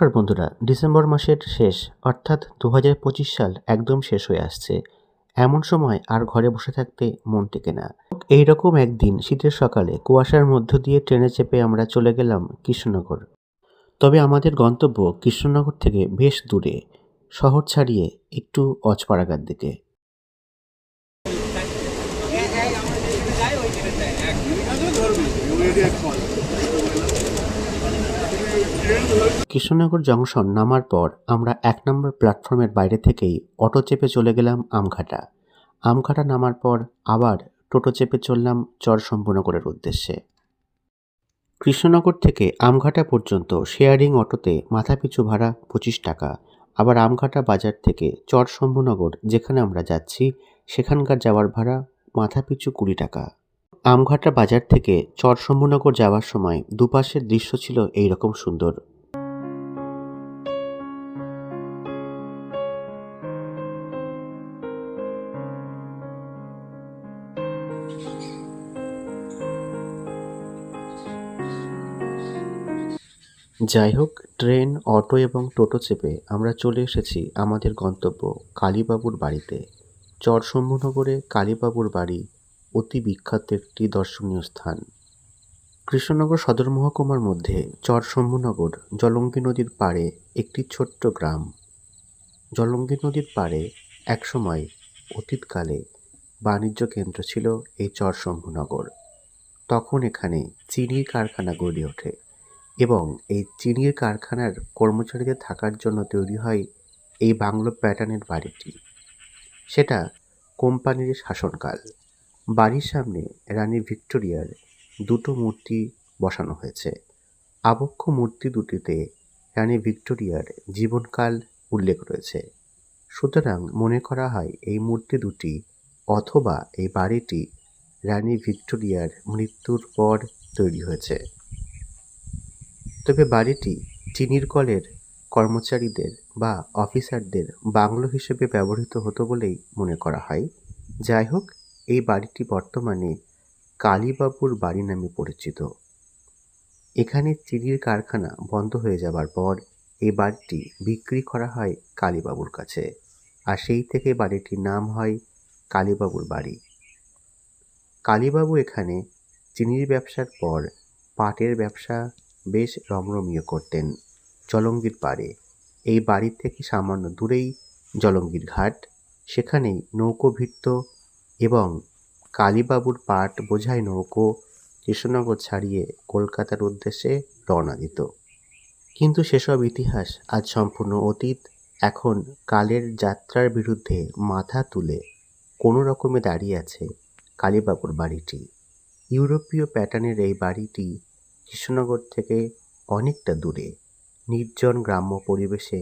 নমস্কার বন্ধুরা, ডিসেম্বর মাসের শেষ, অর্থাৎ দু সাল একদম শেষ হয়ে আসছে। এমন সময় আর ঘরে বসে থাকতে মন টেকে না। এইরকম একদিন শীতের সকালে কুয়াশার মধ্য দিয়ে ট্রেনে চেপে আমরা চলে গেলাম কৃষ্ণনগর। তবে আমাদের গন্তব্য কৃষ্ণনগর থেকে বেশ দূরে, শহর ছাড়িয়ে একটু অজপাড়াগার দিকে। কৃষ্ণনগর জংশন নামার পর আমরা এক নম্বর প্ল্যাটফর্মের বাইরে থেকেই অটো চেপে চলে গেলাম আমঘাটা। আমঘাটা নামার পর আবার টোটো চেপে চললাম চরশম্ভুনগরের উদ্দেশ্যে। কৃষ্ণনগর থেকে আমঘাটা পর্যন্ত শেয়ারিং অটোতে মাথাপিছু ভাড়া পঁচিশ টাকা। আবার আমঘাটা বাজার থেকে চরশম্ভুনগর যেখানে আমরা যাচ্ছি, সেখানকার যাওয়ার ভাড়া মাথাপিছু কুড়ি টাকা। আমঘাটা বাজার থেকে চরশম্ভুনগর যাওয়ার সময় দুপাশের দৃশ্য ছিল এইরকম সুন্দর। যাই হোক, ট্রেন, অটো এবং টোটো চেপে আমরা চলে এসেছি আমাদের গন্তব্য কালীবাবুর বাড়িতে। চরশম্ভুনগরে কালীবাবুর বাড়ি অতি বিখ্যাত একটি দর্শনীয় স্থান। কৃষ্ণনগর সদর মহকুমার মধ্যে চরশম্ভুনগর জলঙ্গি নদীর পাড়ে একটি ছোট্ট গ্রাম। জলঙ্গি নদীর পাড়ে একসময় অতীতকালে বাণিজ্য কেন্দ্র ছিল এই চরশম্ভুনগর। তখন এখানে চিনির কারখানা গড়ে ওঠে এবং এই চিনির কারখানার কর্মচারীদের থাকার জন্য তৈরি হয় এই বাংলো প্যাটার্নের বাড়িটি। সেটা কোম্পানির শাসনকাল। বাড়ির সামনে রানী ভিক্টোরিয়ার দুটো মূর্তি বসানো হয়েছে। আবক্ষ মূর্তি দুটিতে রানী ভিক্টোরিয়ার জীবনকাল উল্লেখ রয়েছে। সুতরাং মনে করা হয় এই মূর্তি দুটি অথবা এই বাড়িটি রানী ভিক্টোরিয়ার মৃত্যুর পর তৈরি হয়েছে। তবে বাড়িটি চিনির কলের কর্মচারীদের বা অফিসারদের বাংলো হিসেবে ব্যবহৃত হতো বলেই মনে করা হয়। যাই হোক এই বাড়িটি বর্তমানে কালীবাবুর বাড়ি নামে পরিচিত। এখানে চিনির কারখানা বন্ধ হয়ে যাবার পর এই বাড়িটি বিক্রি করা হয় কালীবাবুর কাছে, আর সেই থেকে বাড়িটির নাম হয় কালীবাবুর বাড়ি। কালীবাবু এখানে চিনির ব্যবসার পর পাটের ব্যবসা বেশ রমরমীয় করতেন জলঙ্গির পাড়ে। এই বাড়ি থেকে সামান্য দূরেই জলঙ্গির ঘাট, সেখানেই নৌকো ভিড়ত এবং কালীবাবুর পাট বোঝাই নৌকো কৃষ্ণনগর ছাড়িয়ে কলকাতার উদ্দেশ্যে রওনা দিত। কিন্তু সেসব ইতিহাস আজ সম্পূর্ণ অতীত। এখন কালের যাত্রার বিরুদ্ধে মাথা তুলে কোনো রকমে দাঁড়িয়ে আছে কালীবাবুর বাড়িটি। ইউরোপীয় প্যাটার্নের এই বাড়িটি কৃষ্ণনগর থেকে অনেকটা দূরে। নির্জন গ্রাম্য পরিবেশে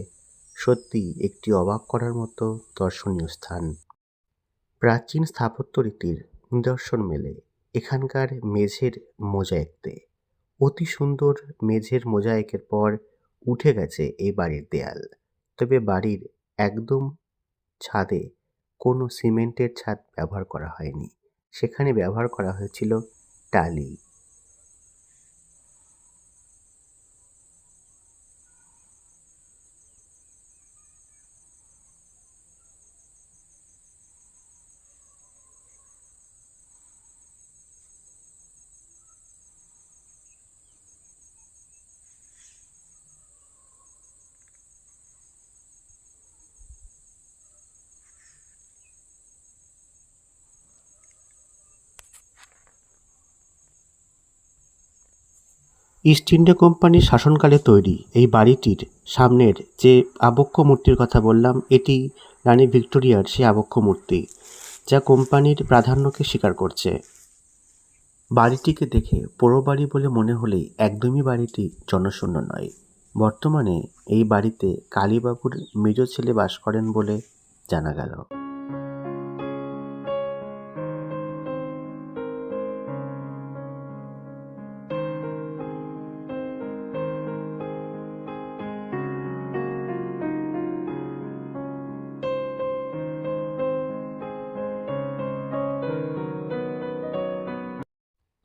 সত্যি একটি অবাক করার মতো দর্শনীয় স্থান। প্রাচীন স্থাপত্য রীতির নিদর্শন মেলে এখানকার মেঝের মোজাইকতে। অতি সুন্দর মেঝের মোজাইকের পর উঠে গেছে এই বাড়ির দেয়াল। তবে বাড়ির একদম ছাদে কোনো সিমেন্টের ছাদ ব্যবহার করা হয়নি। সেখানে ব্যবহার করা হয়েছিল টালি। ইস্ট ইন্ডিয়া কোম্পানির শাসনকালে তৈরি এই বাড়িটির সামনের যে আবক্ষ মূর্তির কথা বললাম, এটি রানী ভিক্টোরিয়ার সেই আবক্ষ মূর্তি যা কোম্পানির প্রাধান্যকে স্বীকার করছে। বাড়িটিকে দেখে পোড়ো বাড়ি বলে মনে হলেই একদমই বাড়িটি জনশূন্য নয়। বর্তমানে এই বাড়িতে কালীবাবুর মেজ ছেলে বাস করেন বলে জানা গেল।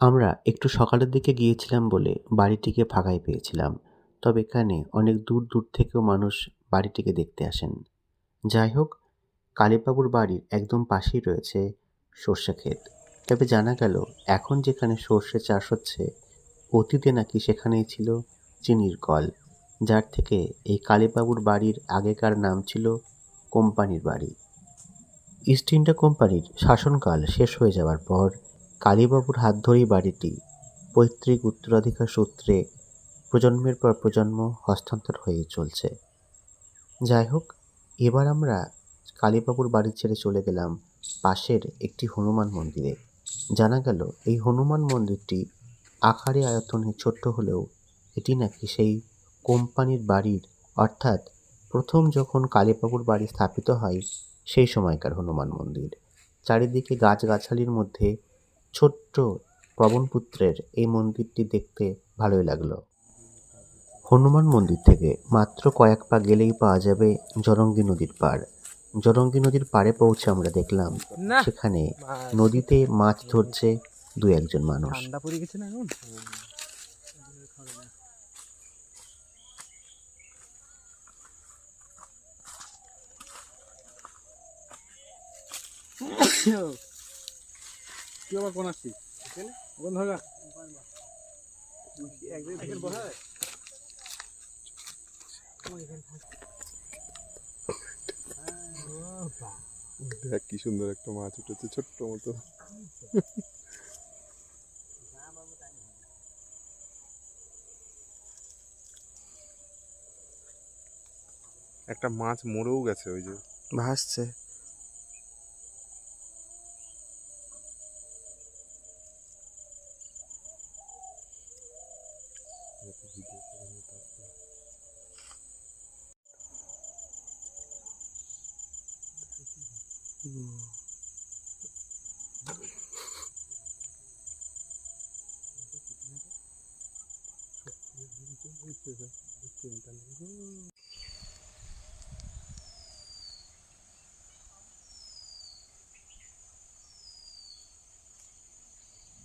আমরা একটু সকালের দিকে গিয়েছিলাম বলে বাড়িটিকে ফাঁকাই পেয়েছিলাম, তবে এখানে অনেক দূর দূর থেকেও মানুষ বাড়িটিকে দেখতে আসেন। যাই হোক, কালীবাবুর বাড়ির একদম পাশেই রয়েছে সর্ষে ক্ষেত। তবে জানা গেল, এখন যেখানে সর্ষে চাষ হচ্ছে, অতীতে নাকি সেখানেই ছিল চিনির কল, যার থেকে এই কালীবাবুর বাড়ির আগেকার নাম ছিল কোম্পানির বাড়ি। ইস্ট ইন্ডিয়া কোম্পানির শাসনকাল শেষ হয়ে যাওয়ার পর কালীবাবুর হাত ধরেই বাড়িটি পৈতৃক উত্তরাধিকার সূত্রে প্রজন্মের পর প্রজন্ম হস্তান্তর হয়ে চলছে। যাই হোক, এবার আমরা কালীবাবুর বাড়ি ছেড়ে চলে গেলাম পাশের একটি হনুমান মন্দিরে। জানা গেল, এই হনুমান মন্দিরটি আকারে আয়তনে ছোট্ট হলেও এটি নাকি সেই কোম্পানির বাড়ির, অর্থাৎ প্রথম যখন কালীবাবুর বাড়ি স্থাপিত হয়, সেই সময়কার হনুমান মন্দির। চারিদিকে গাছগাছালির মধ্যে ছোট্ট পবনপুত্রের এই মন্দিরটি দেখতে ভালোই লাগল। হনুমান মন্দির থেকে মাত্র কয়েক পা গেলেই পাওয়া যাবে জরঙ্গি নদীর পাড়। জরঙ্গি নদীর পাড়ে পৌঁছে আমরা দেখলাম সেখানে নদীতে মাছ ধরছে দু একজন মানুষ। এখন? তুই আবার কোন আসছিস একদিন বসা দেখ কি সুন্দর একটা মাছ উঠেছে ছোট্ট মতো। একটা মাছ মরেও গেছে ওই যে। ভাসছে।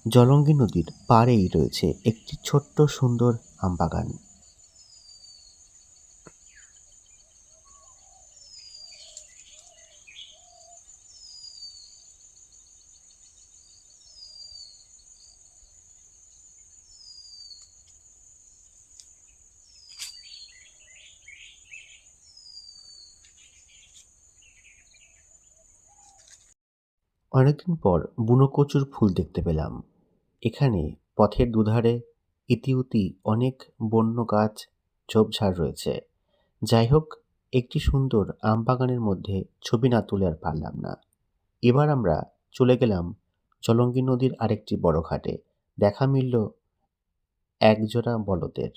জলঙ্গি নদীর পাড়েই রয়েছে একটি ছোট্ট সুন্দর আমবাগান। অনেকদিন পর বুনো কচুর ফুল দেখতে পেলাম। এখানে পথের দুধারে ইতিউতি অনেক বন্য গাছ ঝোপঝাড় রয়েছে। যাই হোক, একটি সুন্দর আম বাগানের মধ্যে ছবি না তুলে আর পারলাম না। এবার আমরা চলে গেলাম জলঙ্গি নদীর আরেকটি বড় ঘাটে। দেখা মিলল একজোড়া বলদের।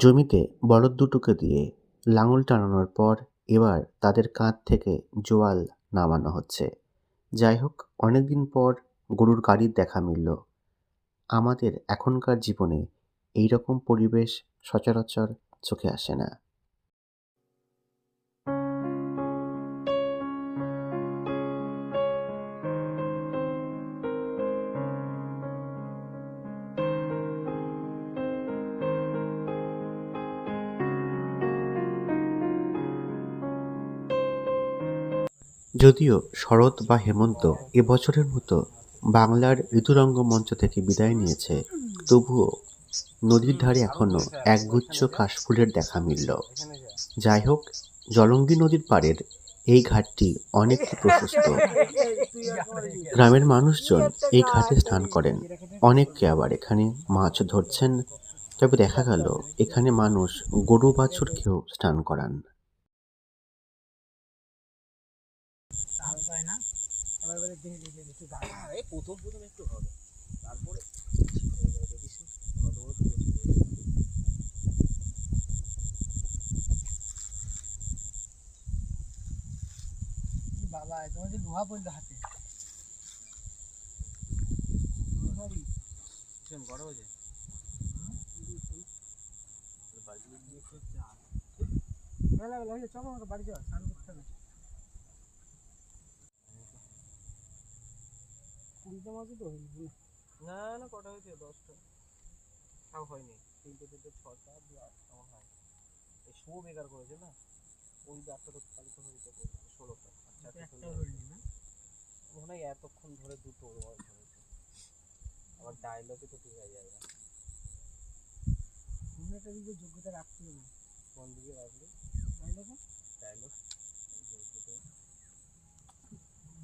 জমিতে বলদ দুটোকে দিয়ে লাঙল টানানোর পর এবার তাদের কাঁধ থেকে জোয়াল নামানো হচ্ছে। যাই হোক, অনেকদিন পর গরুর গাড়ির দেখা মিলল। আমাদের এখনকার জীবনে এই রকম পরিবেশ সচরাচর চোখে আসে না। যদিও শরৎ বা হেমন্ত এবছরের মতো বাংলার ঋতুরঙ্গ মঞ্চ থেকে বিদায় নিয়েছে, তবুও নদীর ধারে এখনও একগুচ্ছ কাশফুলের দেখা মিলল। যাই হোক, জলঙ্গি নদীর পাড়ের এই ঘাটটি অনেক প্রশস্ত। গ্রামের মানুষজন এই ঘাটে স্নান করেন। অনেককে আবার এখানে মাছ ধরছেন। তবে দেখা গেল, এখানে মানুষ গরু বাছুরকেও স্নান করান। প্রথম প্রথম একটু হবে। তারপরে ভাই তোমার যে লোহা পড়ল হাতে। বড় হয়েছে। মেলা বেলা হয়েছে চলো আমাকে বাড়ি যাওয়া স্নান কুড়িটা মাছও তো হয়নি না। না না কটা হয়েছে? দশটা। তাও হয়নি। তিনটে তিনটে ছটা দিয়ে আট কেমন হয়। এই শো বেকার করেছে না? ওই ডাক্তার তো তাহলে তো হয়ে যেত ষোলোটা একটাও হয়নি না? মনে হয় এতক্ষণ ধরে দুটো ওর হয়েছে। আমার ডায়লগে তো ঠিক হয়ে যাবে কোনো একটা দিকে যোগ্যতা রাখতে হবে। কোন দিকে রাখলে দেখো ডায়লগ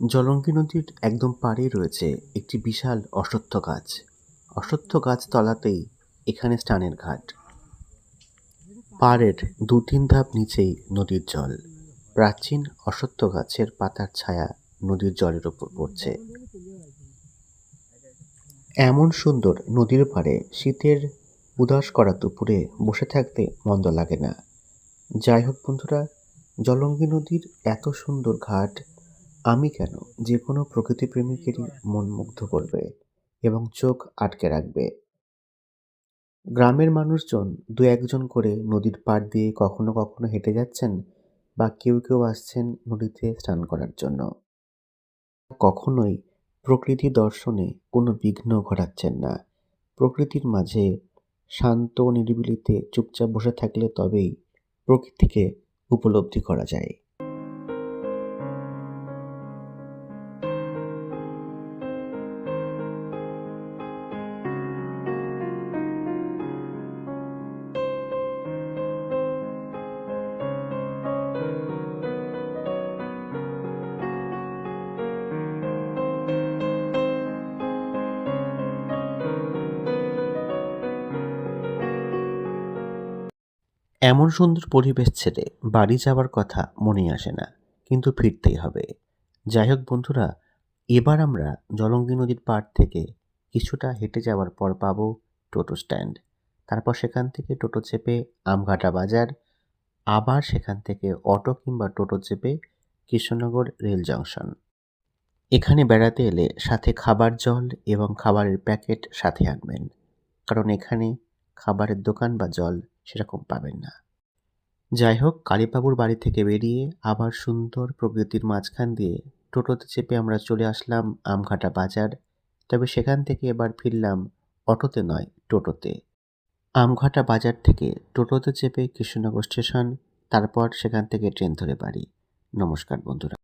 জলঙ্গি নদীর একদম পাড়েই রয়েছে একটি বিশাল অশ্বত্থ গাছ। অশ্বত্থ গাছ তলাতেই এখানে স্নানের ঘাট। পাড়ের দু তিন ধাপ নিচেই নদীর জল। প্রাচীন অশ্বত্থ গাছের পাতার ছায়া নদীর জলের ওপর পড়ছে। এমন সুন্দর নদীর পাড়ে শীতের উদাস করা দুপুরে বসে থাকতে মন্দ লাগে না। যাই হোক বন্ধুরা, জলঙ্গি নদীর এত সুন্দর ঘাট আমি কেন? যে কোনো প্রকৃতিপ্রেমিকেরই মন মুগ্ধ করবে এবং চোখ আটকে রাখবে। গ্রামের মানুষজন দু একজন করে নদীর পাড় দিয়ে কখনো কখনো হেঁটে যাচ্ছেন বা কেউ কেউ আসছেন নদীতে স্নান করার জন্য। কখনোই প্রকৃতি দর্শনে কোনো বিঘ্ন ঘটাচ্ছেন না। প্রকৃতির মাঝে শান্ত নিরিবিলিতে চুপচাপ বসে থাকলে তবেই প্রকৃতিকে উপলব্ধি করা যায়। এমন সুন্দর পরিবেশ ছেড়ে বাড়ি যাওয়ার কথা মনেই আসে না, কিন্তু ফিরতেই হবে। যাই হোক বন্ধুরা, এবার আমরা জলঙ্গি নদীর পাড় থেকে কিছুটা হেঁটে যাওয়ার পর পাবো টোটো স্ট্যান্ড। তারপর সেখান থেকে টোটো চেপে আমঘাটা বাজার, আবার সেখান থেকে অটো কিংবা টোটো চেপে কৃষ্ণনগর রেল জংশন। এখানে বেড়াতে এলে সাথে খাবার জল এবং খাবারের প্যাকেট সাথে আনবেন, কারণ এখানে খাবারের দোকান বা জল সেরকম পাবেন না। যাই হোক কালীবাবুর বাড়ি থেকে বেরিয়ে আবার সুন্দর প্রকৃতির মাঝখান দিয়ে টোটোতে চেপে আমরা চলে আসলাম আমঘাটা বাজার। তবে সেখান থেকে এবার ফিরলাম অটোতে নয়, টোটোতে। আমঘাটা বাজার থেকে টোটোতে চেপে কৃষ্ণনগর স্টেশন, তারপর সেখান থেকে ট্রেন ধরে বাড়ি। নমস্কার বন্ধুরা।